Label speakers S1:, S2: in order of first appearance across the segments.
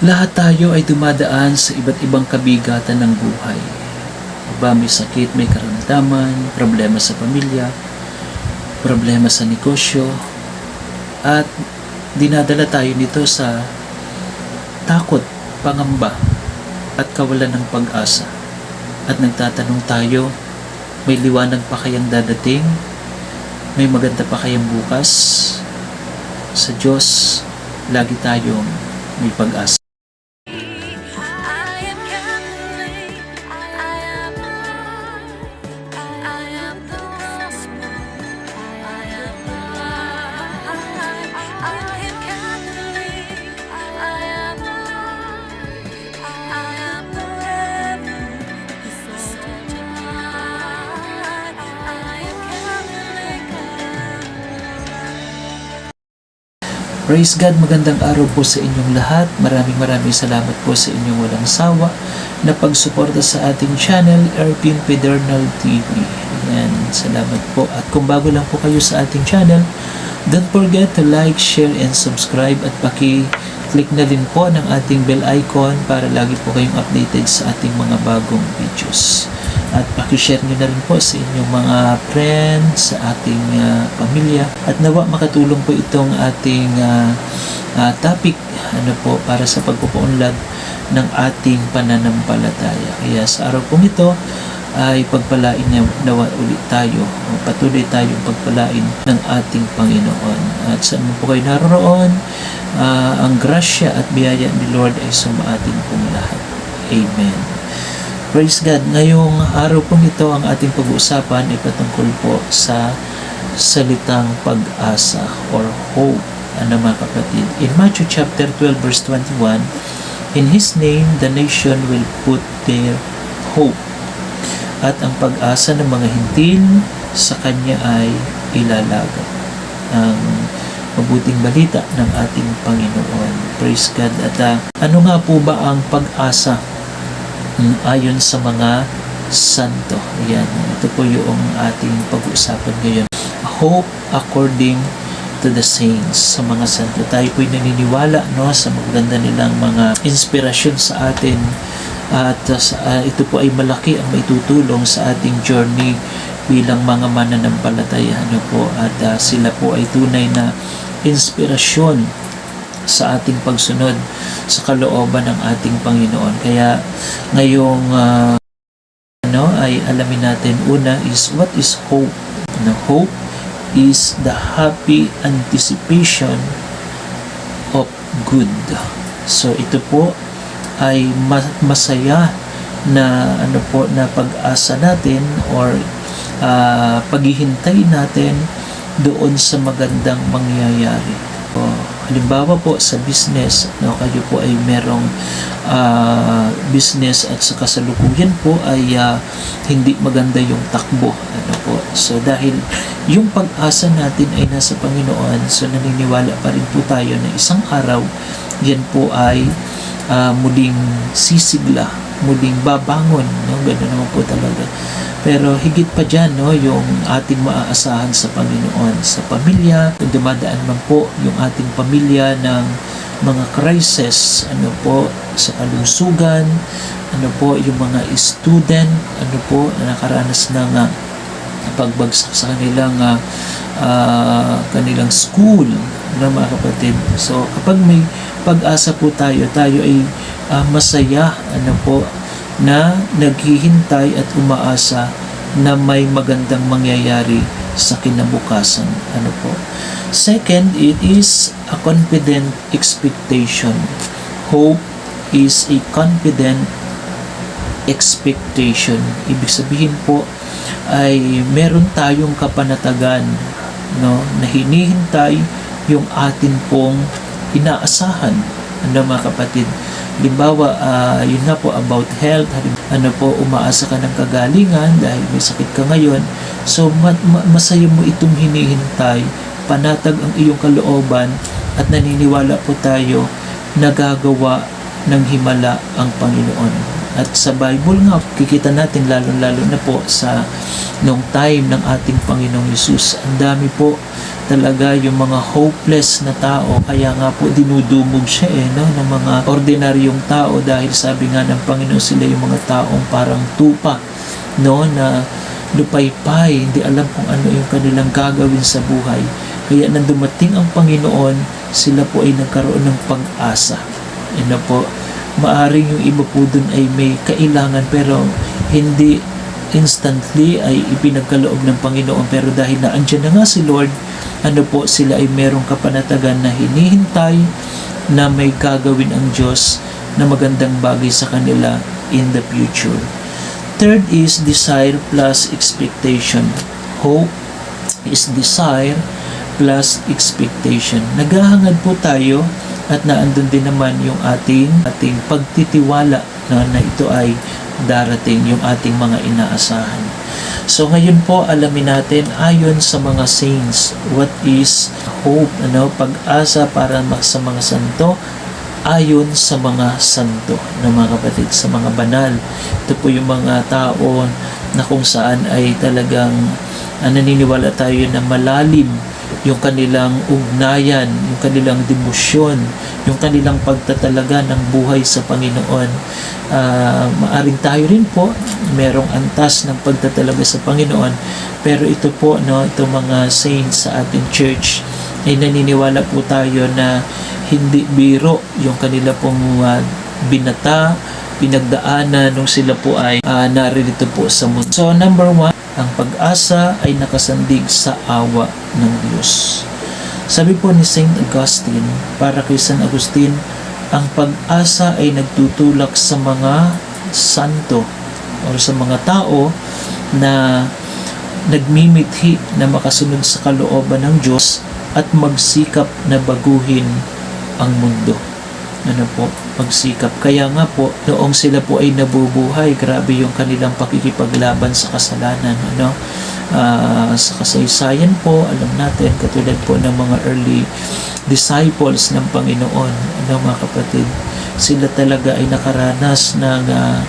S1: Lahat tayo ay dumadaan sa iba't ibang kabigatan ng buhay. Iba may sakit, may karamdaman, problema sa pamilya, problema sa negosyo, at dinadala tayo nito sa takot, pangamba, at kawalan ng pag-asa. At nagtatanong tayo, may liwanag pa kayang dadating? May maganda pa kayang bukas? Sa Diyos, lagi tayong may pag-asa. Praise God, magandang araw po sa inyong lahat. Maraming maraming salamat po sa inyong walang sawa na pagsuporta sa ating channel, Erpin Pedernal TV. Ayan, salamat po. At kung bago lang po kayo sa ating channel, don't forget to like, share, and subscribe at paki-click na din po ng ating bell icon para lagi po kayong updated sa ating mga bagong videos. At pakishare nyo na rin po sa inyong mga friends, sa ating ah, pamilya. At nawa makatulong po itong ating ah, ah, topic ano po, para sa pagpupunlad ng ating pananampalataya. Kaya sa araw pong ito ay pagpalain niya nawa ulit tayo. o Patuloy tayong pagpalain ng ating Panginoon. At saan man po kayo naroon, ah, ang grasya at biyaya ni Lord ay sumaatin pong lahat. Amen. Praise God. Ngayong araw po nito, ang ating pag-uusapan ay patungkol po sa salitang pag-asa or hope. Ano mga kapatid? In Matthew chapter 12 verse 21, In His name, the nation will put their hope. At ang pag-asa ng mga hintil sa Kanya ay ilalaga. Ang mabuting balita ng ating Panginoon. Praise God. At ah, ano nga po ba ang pag-asa ayon sa mga santo. Ayan, ito po yung ating pag-uusapan ngayon. Hope according to the saints, sa mga santo. Tayo po'y naniniwala no, sa maganda nilang mga inspirasyon sa atin at uh, ito po ay malaki ang maitutulong sa ating journey bilang mga mananampalataya ano po at uh, sila po ay tunay na inspirasyon sa ating pagsunod sa kalooban ng ating Panginoon. Kaya ngayong ah, ano ay alamin natin una is what is hope? Na hope is the happy anticipation of good. So ito po ay ma- masaya na ano po na pag-asa natin or ah, paghihintay natin doon sa magandang mangyayari. Halimbawa po sa business, no, kayo po ay merong ah, business at sa kasalukuyan po ay ah, hindi maganda yung takbo. Ano po. So dahil yung pag-asa natin ay nasa Panginoon, so naniniwala pa rin po tayo na isang araw yan po ay ah, muling sisigla, muling babangon, no? Ganun naman po talaga. Pero higit pa dyan, no, yung ating maaasahan sa Panginoon, sa pamilya, kung dumadaan man po yung ating pamilya ng mga crisis, ano po, sa kalusugan, ano po, yung mga student, ano po, na nakaranas ng ah, pagbagsak sa kanilang ah, ah, kanilang school na mga kapatid. So kapag may pag-asa po tayo, tayo ay ah, masaya ano po na naghihintay at umaasa na may magandang mangyayari sa kinabukasan. Ano po? Second, it is a confident expectation. Hope is a confident expectation. Ibig sabihin po ay meron tayong kapanatagan no na hinihintay yung atin pong inaasahan ano mga kapatid. Limbawa ah, yun nga po about health. Ano po umaasa ka ng kagalingan dahil may sakit ka ngayon. So ma- ma- masaya mo itong hinihintay. Panatag ang iyong kalooban at naniniwala po tayo nagagawa ng himala ang Panginoon At sa Bible nga, kikita natin lalo-lalo na po sa nung time ng ating Panginoong Yesus. Ang dami po talaga yung mga hopeless na tao. Kaya nga po dinudumog siya eh, no? ng mga ordinaryong tao dahil sabi nga ng Panginoon sila yung mga taong parang tupa no na lupaypay, hindi alam kung ano yung kanilang gagawin sa buhay. Kaya nang dumating ang Panginoon, sila po ay nagkaroon ng pag-asa. Ano po, maaring yung iba po dun ay may kailangan pero hindi instantly ay ipinagkaloob ng Panginoon pero dahil na andyan na nga si Lord ano po sila ay merong kapanatagan na hinihintay na may gagawin ang Diyos na magandang bagay sa kanila in the future. Third is desire plus expectation. Hope is desire plus expectation. Naghahangad po tayo at naandun din naman yung ating ating pagtitiwala na, na ito ay darating yung ating mga inaasahan. So ngayon po alamin natin ayon sa mga saints what is hope ano pag-asa para sa mga santo ayon sa mga santo na mga kapatid sa mga banal ito po yung mga tao na kung saan ay talagang naniniwala tayo na malalim yung kanilang ugnayan, yung kanilang demosyon, yung kanilang pagtatalaga ng buhay sa Panginoon. Ah, maaring tayo rin po, merong antas ng pagtatalaga sa Panginoon, pero ito po, no, itong mga saints sa ating church, ay naniniwala po tayo na hindi biro yung kanila pong ah, binata, pinagdaanan nung sila po ay ah, naririto po sa mundo. So number one, ang pag-asa ay nakasandig sa awa ng Diyos. Sabi po ni Saint Augustine, para kay San Agustin, ang pag-asa ay nagtutulak sa mga santo o sa mga tao na nagmimithi na makasunod sa kalooban ng Diyos at magsikap na baguhin ang mundo. Ano po, magsikap. Kaya nga po, noong sila po ay nabubuhay, grabe yung kanilang pakikipaglaban sa kasalanan. Ano? Ah, sa kasaysayan po, alam natin, katulad po ng mga early disciples ng Panginoon, ano mga kapatid, sila talaga ay nakaranas ng ah,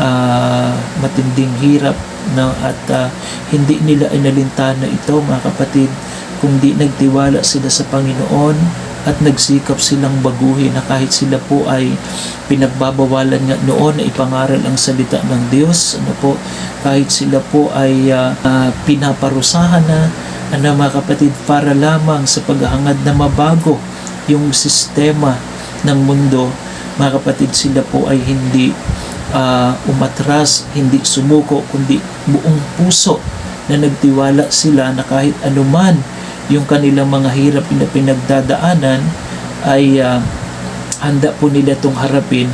S1: ah, matinding hirap no at ah, hindi nila inalintana ito mga kapatid kung di nagtiwala sila sa Panginoon at nagsikap silang baguhin na kahit sila po ay pinagbabawalan nga noon na ipangaral ang salita ng Diyos ano po kahit sila po ay ah, ah, pinaparusahan na ano mga kapatid para lamang sa paghahangad na mabago yung sistema ng mundo mga kapatid sila po ay hindi ah, umatras, hindi sumuko, kundi buong puso na nagtiwala sila na kahit anuman yung kanilang mga hirap na pinagdadaanan ay ah, handa po nila itong harapin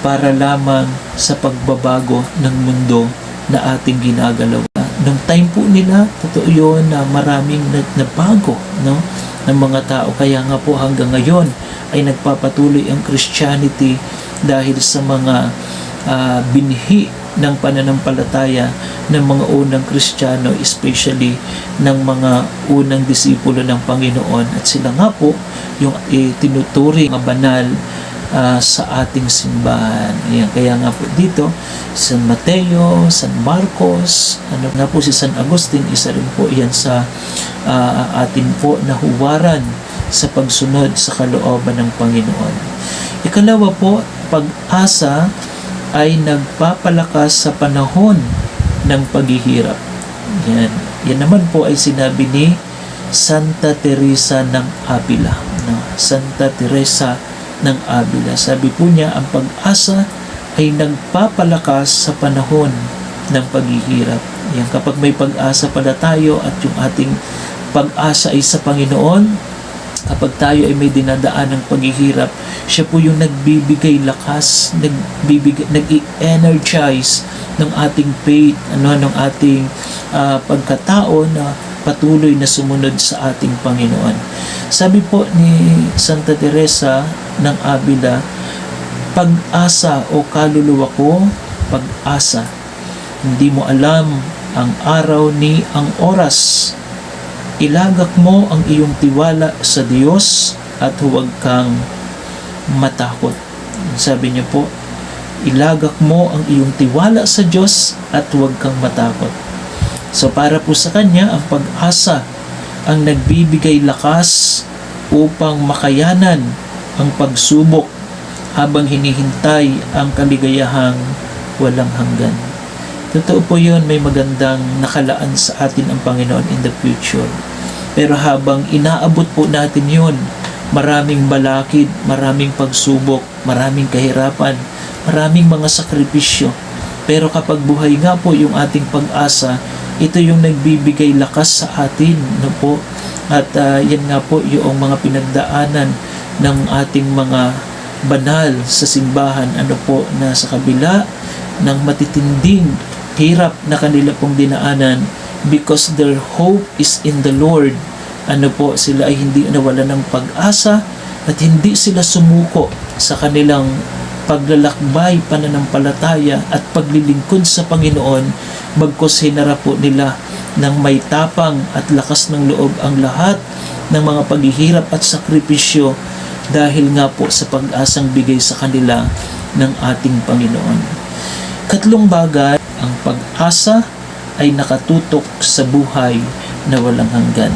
S1: para lamang sa pagbabago ng mundo na ating ginagalaw. Nung time po nila, totoo yun na maraming nag- nabago no, ng mga tao. Kaya nga po hanggang ngayon ay nagpapatuloy ang Christianity dahil sa mga ah, binhi ng pananampalataya ng mga unang Kristiyano, especially ng mga unang disipulo ng Panginoon. At sila nga po yung itinuturing mga banal ah, sa ating simbahan. Ayan, kaya nga po dito, San Mateo, San Marcos, ano nga po si San Agustin, isa rin po yan sa ah, atin po na huwaran sa pagsunod sa kalooban ng Panginoon. Ikalawa po, pag-asa ay nagpapalakas sa panahon ng paghihirap. Yan. Yan naman po ay sinabi ni Santa Teresa ng Avila. No? Santa Teresa ng Avila. Sabi po niya, ang pag-asa ay nagpapalakas sa panahon ng paghihirap. Yan, kapag may pag-asa pala tayo at yung ating pag-asa ay sa Panginoon, kapag tayo ay may dinadaan ng paghihirap, siya po yung nagbibigay lakas, nagbibigay, nag-energize ng ating faith, ano, ng ating ah, pagkatao na patuloy na sumunod sa ating Panginoon. Sabi po ni Santa Teresa ng Avila, pag-asa o kaluluwa ko, pag-asa. Hindi mo alam ang araw ni ang oras ilagak mo ang iyong tiwala sa Diyos at huwag kang matakot. Sabi niya po, ilagak mo ang iyong tiwala sa Diyos at huwag kang matakot. So para po sa Kanya, ang pag-asa ang nagbibigay lakas upang makayanan ang pagsubok habang hinihintay ang kaligayahang walang hanggan. Totoo po yun, may magandang nakalaan sa atin ang Panginoon in the future. Pero habang inaabot po natin yun, maraming balakid, maraming pagsubok, maraming kahirapan, maraming mga sakripisyo. Pero kapag buhay nga po yung ating pag-asa, ito yung nagbibigay lakas sa atin, no po? At ah, yan nga po yung mga pinagdaanan ng ating mga banal sa simbahan, ano po, na sa kabila ng matitinding hirap na kanila pong dinaanan because their hope is in the Lord. Ano po, sila ay hindi nawala ng pag-asa at hindi sila sumuko sa kanilang paglalakbay, pananampalataya at paglilingkod sa Panginoon bagkus hinarap po nila ng may tapang at lakas ng loob ang lahat ng mga paghihirap at sakripisyo dahil nga po sa pag-asang bigay sa kanila ng ating Panginoon. Katlong bagay, ang pag-asa ay nakatutok sa buhay na walang hanggan.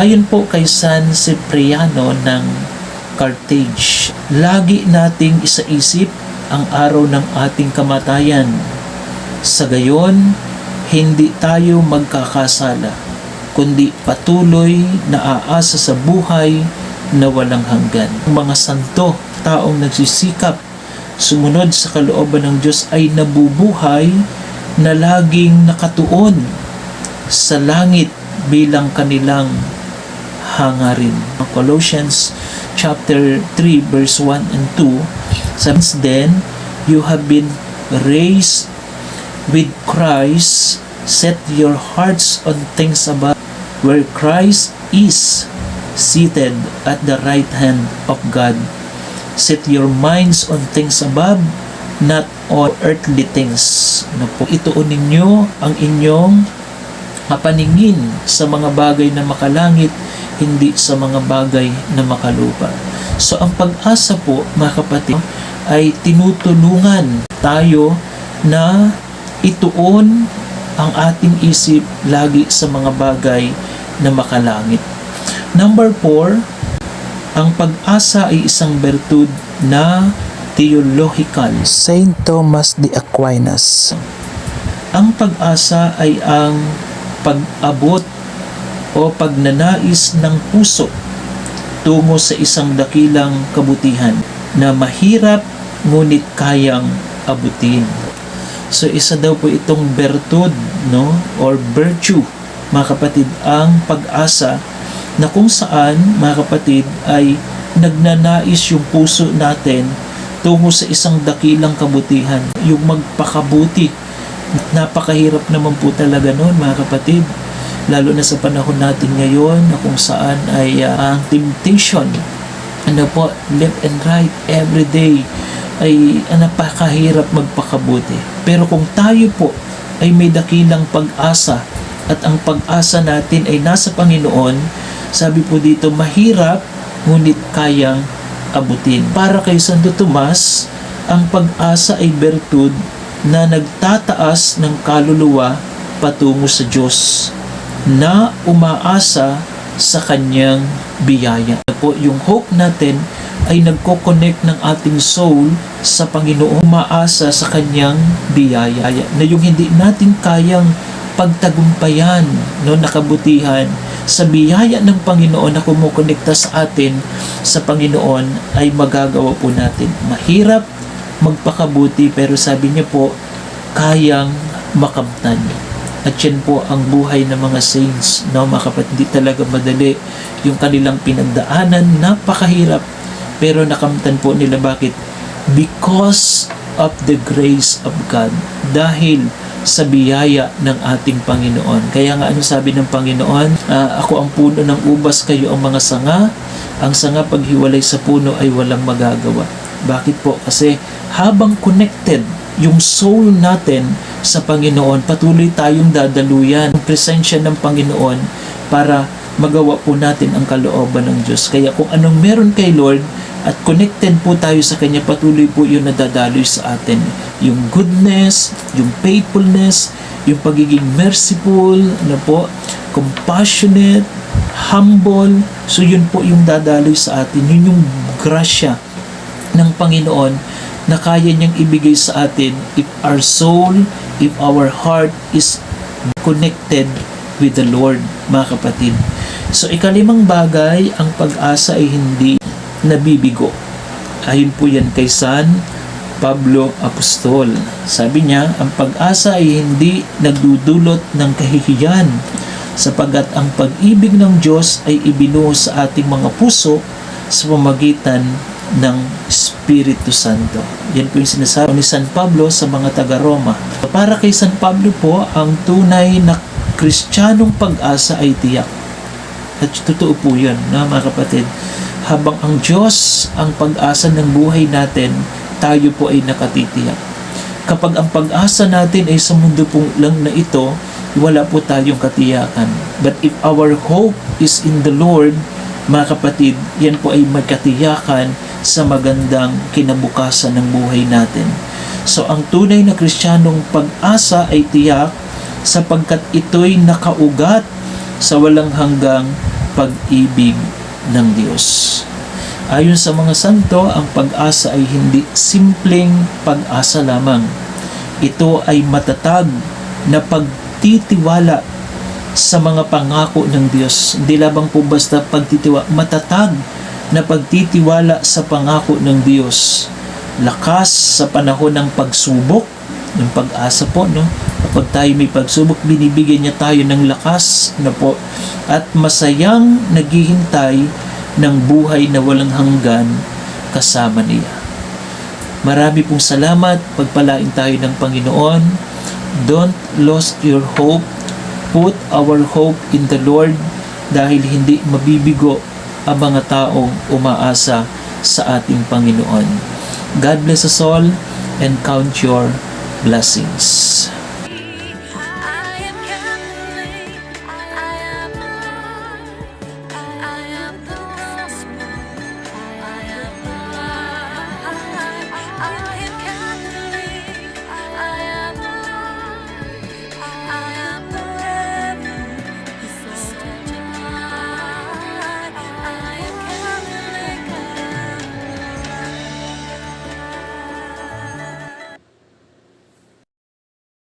S1: Ayon po kay San Cipriano ng Carthage, lagi nating isaisip ang araw ng ating kamatayan. Sa gayon, hindi tayo magkakasala, kundi patuloy na aasa sa buhay na walang hanggan. Ang mga santo, taong nagsisikap, sumunod sa kalooban ng Diyos ay nabubuhay na laging nakatuon sa langit bilang kanilang hangarin. Colossians chapter 3 verse 1 and 2 Since then, you have been raised with Christ, set your hearts on things above, where Christ is seated at the right hand of God. Set your minds on things above, not on earthly things. Ano po, ituon ninyo ang inyong mapaningin sa mga bagay na makalangit, hindi sa mga bagay na makalupa. So ang pag-asa po, mga kapatid, ay tinutulungan tayo na ituon ang ating isip lagi sa mga bagay na makalangit. Number four, ang pag-asa ay isang bertud na theological.
S2: Saint Thomas de Aquinas.
S1: Ang pag-asa ay ang pag-abot o pagnanais ng puso tungo sa isang dakilang kabutihan na mahirap ngunit kayang abutin. So isa daw po itong bertud no or virtue mga kapatid ang pag-asa na kung saan mga kapatid ay nagnanais yung puso natin tungo sa isang dakilang kabutihan. Yung magpakabuti. Napakahirap naman po talaga noon mga kapatid. Lalo na sa panahon natin ngayon na kung saan ay ah, ang temptation. Ano po left and right every day ay ah, napakahirap magpakabuti. Pero kung tayo po ay may dakilang pag-asa at ang pag-asa natin ay nasa Panginoon sabi po dito mahirap ngunit kayang abutin para kay Santo Tomas ang pag-asa ay bertud na nagtataas ng kaluluwa patungo sa Diyos na umaasa sa kanyang biyaya. Po, yung hope natin ay nagko-connect ng ating soul sa Panginoon, umaasa sa kanyang biyaya na yung hindi natin kayang pagtagumpayan no nakabutihan sa biyaya ng Panginoon na kumukonekta sa atin sa Panginoon ay magagawa po natin. Mahirap magpakabuti pero sabi niya po kayang makamtan. At yan po ang buhay ng mga saints. No, mga kapatid, hindi talaga madali yung kanilang pinagdaanan. Napakahirap. Pero nakamtan po nila. Bakit? Because of the grace of God. Dahil sa biyaya ng ating Panginoon. Kaya nga ano sabi ng Panginoon, "Ah, ako ang puno ng ubas, kayo ang mga sanga. Ang sanga paghiwalay sa puno ay walang magagawa. Bakit po? Kasi habang connected yung soul natin sa Panginoon, patuloy tayong dadaluyan ang presensya ng Panginoon para magawa po natin ang kalooban ng Diyos. Kaya kung anong meron kay Lord at connected po tayo sa Kanya, patuloy po yun nadadaloy sa atin. Yung goodness, yung faithfulness, yung pagiging merciful, ano po, compassionate, humble. So yun po yung dadaloy sa atin. Yun yung grasya ng Panginoon na kaya niyang ibigay sa atin if our soul, if our heart is connected with the Lord, mga kapatid. So ikalimang bagay, ang pag-asa ay hindi nabibigo. Ayon po yan kay San Pablo Apostol. Sabi niya, ang pag-asa ay hindi nagdudulot ng kahihiyan sapagat ang pag-ibig ng Diyos ay ibinuho sa ating mga puso sa pamagitan ng Espiritu Santo. Yan po yung sinasabi ni San Pablo sa mga taga-Roma. Para kay San Pablo po, ang tunay na kristyanong pag-asa ay tiyak. At totoo po yun, na mga kapatid. Habang ang Diyos ang pag-asa ng buhay natin, tayo po ay nakatitiyak. Kapag ang pag-asa natin ay sa mundo pong lang na ito, wala po tayong katiyakan. But if our hope is in the Lord, mga kapatid, yan po ay magkatiyakan sa magandang kinabukasan ng buhay natin. So ang tunay na kristyanong pag-asa ay tiyak sapagkat ito'y nakaugat sa walang hanggang pag-ibig ng Diyos. Ayon sa mga santo, ang pag-asa ay hindi simpleng pag-asa lamang. Ito ay matatag na pagtitiwala sa mga pangako ng Diyos. Hindi lamang po basta pagtitiwala, matatag na pagtitiwala sa pangako ng Diyos. Lakas sa panahon ng pagsubok, ng pag-asa po, no? Kapag tayo may pagsubok, binibigyan niya tayo ng lakas na po at masayang naghihintay ng buhay na walang hanggan kasama niya. Marami pong salamat. Pagpalain tayo ng Panginoon. Don't lose your hope. Put our hope in the Lord dahil hindi mabibigo ang mga taong umaasa sa ating Panginoon. God bless us all and count your blessings.